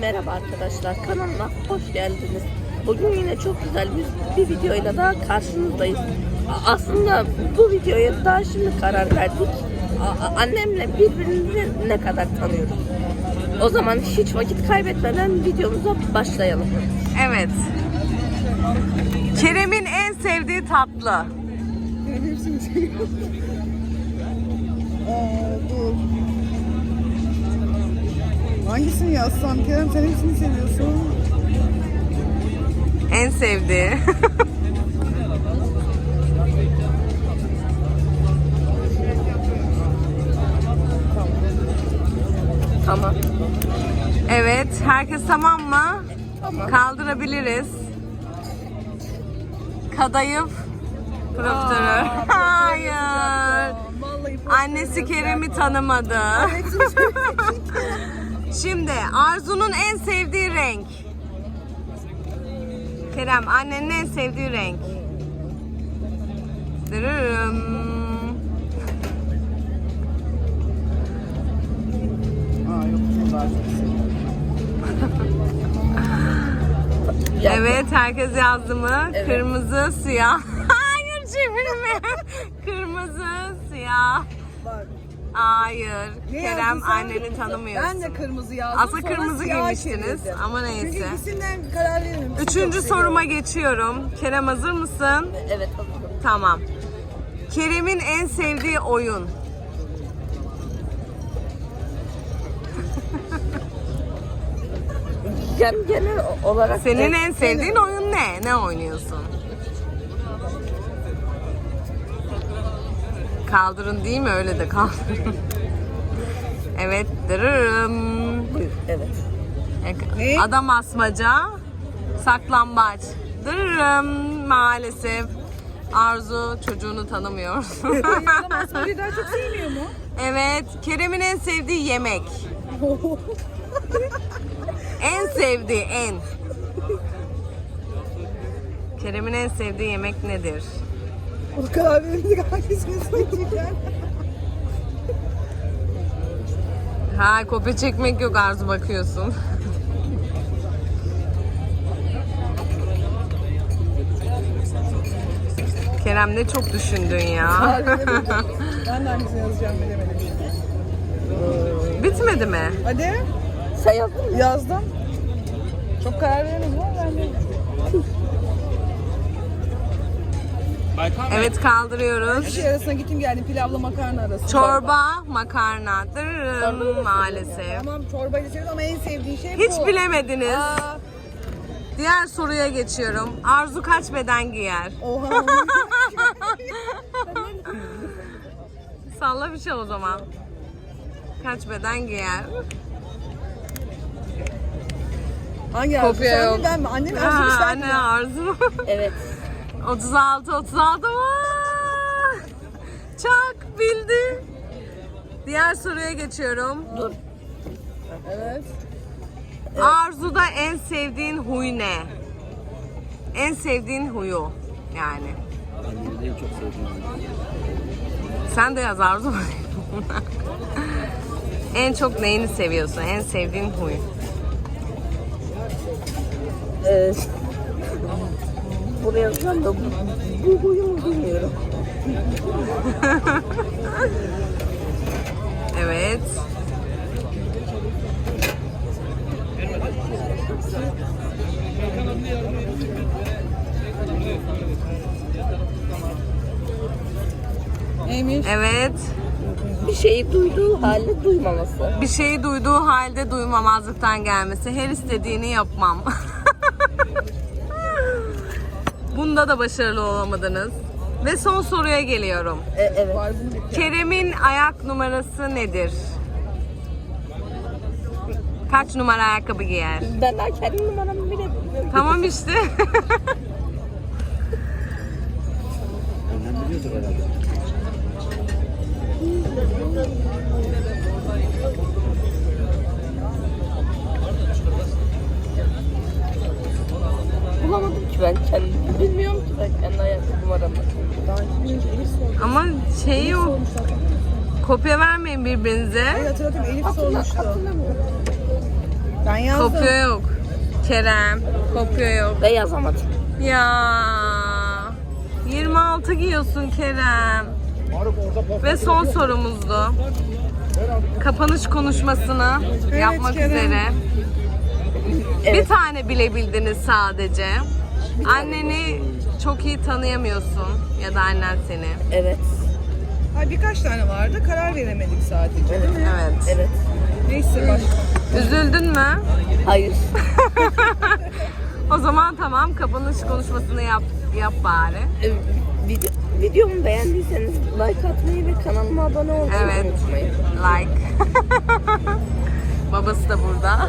Merhaba arkadaşlar kanalıma hoş geldiniz. Bugün yine çok güzel bir, bir videoyla daha karşınızdayız. Aslında bu videoya daha şimdi karar verdik. Annemle birbirimizi ne kadar tanıyoruz. O zaman hiç vakit kaybetmeden videomuza başlayalım. Evet. Kerem'in en sevdiği tatlı. Benim hepsini seviyorum. Dur. Hangisini yazsam Kerem sen hepsini seviyorsun. En sevdiği. Tamam. evet. Herkes tamam mı? Tamam. Kaldırabiliriz. Kadayıf. Profiterol. Hayır. Annesi Kerem'i tanımadı. Şimdi Arzu'nun en sevdiği renk. Kerem annenin en sevdiği renk. Dırırım. Aa yok Evet herkes yazdı mı? Evet. Kırmızı, siyah. Hayır çevirme. Kırmızı, siyah. Bak. Hayır. Ne Kerem yazdın sen? anneni tanımıyorsun. Ben de kırmızı yazdım. Aslında sonra kırmızı siyah giymiştiniz çevirdim. ama neyse. Çünkü ikisinden karar veremedim. Üçüncü soruma geçiyorum. Kerem hazır mısın? Evet hazırım. Tamam. Kerem'in en sevdiği oyun. Genel olarak Senin en sevdiğin oyun ne? Ne oynuyorsun? Kaldırın değil mi? Öyle de kaldırın. Evet. Dırırım. buyur, evet. Ne? Adam asmaca, saklambaç. Dırırım maalesef. Arzu çocuğunu tanımıyor. Biri daha çok sevmiyor mu? evet, Kerem'in en sevdiği yemek. En sevdiği, en. Kerem'in en sevdiği yemek nedir? O karar veremedik hangisini söyleyecekler. Ha, kopya çekmek yok Arzu bakıyorsun. Kerem ne çok düşündün ya. Ben de hangisini yazacağım bilemedim. Bitmedi mi? Hadi Sen yazdın mı? yazdım. Çok karar veremedim ama ben de. Evet kaldırıyoruz. Şey arasına gittim geldim pilavla makarna arası. Çorba, makarna. Dırırım maalesef. Tamam çorbayı da seviyorum ama en sevdiği şey bu. Hiç bilemediniz. Aa, Diğer soruya geçiyorum. Arzu kaç beden giyer? oha. Salla bir şey o zaman. Kaç beden giyer? Hangi arzu? Kopya Sen yok. mi ben mi? Annem mi? Ha, Arzu sen anne mi? Arzu. Evet. 36, 36. Vay! Çok bildi. Diğer soruya geçiyorum. Dur. Evet. Arzu'da en sevdiğin huy ne? En sevdiğin huyu yani. En çok sevdiğim Sen de yaz Arzu. en çok neyini seviyorsun? En sevdiğin huy. Ee, buraya yazacağım da bu huyumu bilmiyorum. Evet. Neymiş? Evet. Bir şeyi duyduğu halde duymaması. Bir şeyi duyduğu halde duymamazlıktan gelmesi. Her istediğini yapmam. Bunda da başarılı olamadınız. Ve son soruya geliyorum. E, evet. Kerem'in ayak numarası nedir? Kaç numara ayakkabı giyer? Ben daha kendi numaramı bile bilmiyorum. Tamam işte. Annem biliyordur herhalde. Şeyi yok. Kopya vermeyin birbirinize. Hayır hatırladım Elif sormuştu. Ben yazdım. Kopya yok. Kerem. Kopya yok. Ve yazamadım. Ya 26 giyiyorsun Kerem. Ve son sorumuzdu. Kapanış konuşmasını Evet, yapmak Kerem. üzere. Bir Evet. tane bilebildiniz sadece. Anneni çok iyi tanıyamıyorsun ya da annen seni. Evet. Ay, birkaç tane vardı. Karar veremedik sadece değil mi? Evet. Evet. Neyse başka. Üzüldün mü? Hayır. O zaman tamam kapanış konuşmasını yap yap bari. Ee, Video, videomu beğendiyseniz like atmayı ve kanalıma abone olmayı Evet. unutmayın. Like. Babası da burada.